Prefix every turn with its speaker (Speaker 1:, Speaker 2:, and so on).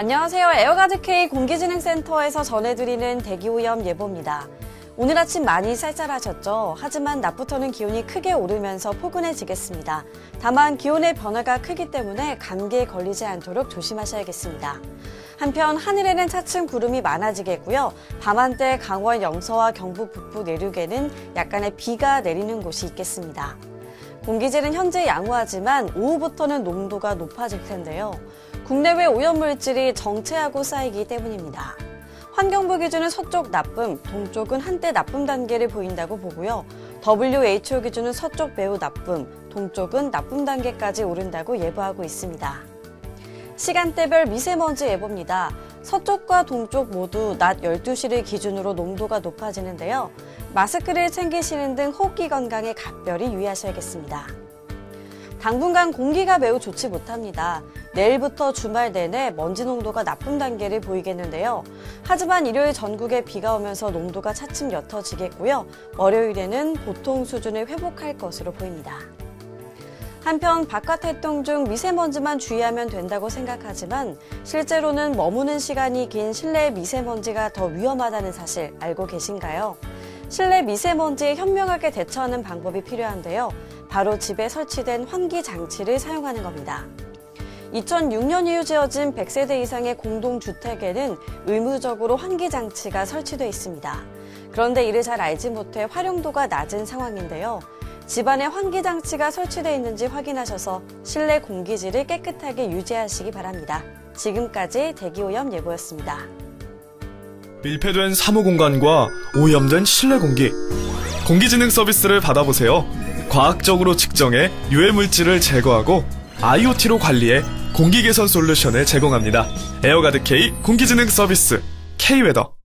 Speaker 1: 안녕하세요. 에어가드K 공기진흥센터에서 전해드리는 대기오염 예보입니다. 오늘 아침 많이 쌀쌀하셨죠? 하지만 낮부터는 기온이 크게 오르면서 포근해지겠습니다. 다만 기온의 변화가 크기 때문에 감기에 걸리지 않도록 조심하셔야겠습니다. 한편 하늘에는 차츰 구름이 많아지겠고요. 밤한때 강원 영서와 경북 북부 내륙에는 약간의 비가 내리는 곳이 있겠습니다. 공기질은 현재 양호하지만 오후부터는 농도가 높아질 텐데요. 국내외 오염물질이 정체하고 쌓이기 때문입니다. 환경부 기준은 서쪽 나쁨, 동쪽은 한때 나쁨 단계를 보인다고 보고요. WHO 기준은 서쪽 매우 나쁨, 동쪽은 나쁨 단계까지 오른다고 예보하고 있습니다. 시간대별 미세먼지 예보입니다. 서쪽과 동쪽 모두 낮 12시를 기준으로 농도가 높아지는데요. 마스크를 챙기시는 등 호흡기 건강에 각별히 유의하셔야겠습니다. 당분간 공기가 매우 좋지 못합니다. 내일부터 주말 내내 먼지 농도가 나쁨 단계를 보이겠는데요. 하지만 일요일 전국에 비가 오면서 농도가 차츰 옅어지겠고요. 월요일에는 보통 수준을 회복할 것으로 보입니다. 한편 바깥 활동 중 미세먼지만 주의하면 된다고 생각하지만 실제로는 머무는 시간이 긴 실내 미세먼지가 더 위험하다는 사실 알고 계신가요? 실내 미세먼지에 현명하게 대처하는 방법이 필요한데요. 바로 집에 설치된 환기 장치를 사용하는 겁니다. 2006년 이후 지어진 100세대 이상의 공동주택에는 의무적으로 환기 장치가 설치되어 있습니다. 그런데 이를 잘 알지 못해 활용도가 낮은 상황인데요. 집안에 환기 장치가 설치되어 있는지 확인하셔서 실내 공기질을 깨끗하게 유지하시기 바랍니다. 지금까지 대기오염 예보였습니다.
Speaker 2: 밀폐된 사무 공간과 오염된 실내 공기. 공기진흥 서비스를 받아보세요. 과학적으로 측정해 유해 물질을 제거하고 IoT로 관리해 공기 개선 솔루션을 제공합니다. 에어가드 K 공기진흥 서비스 K웨더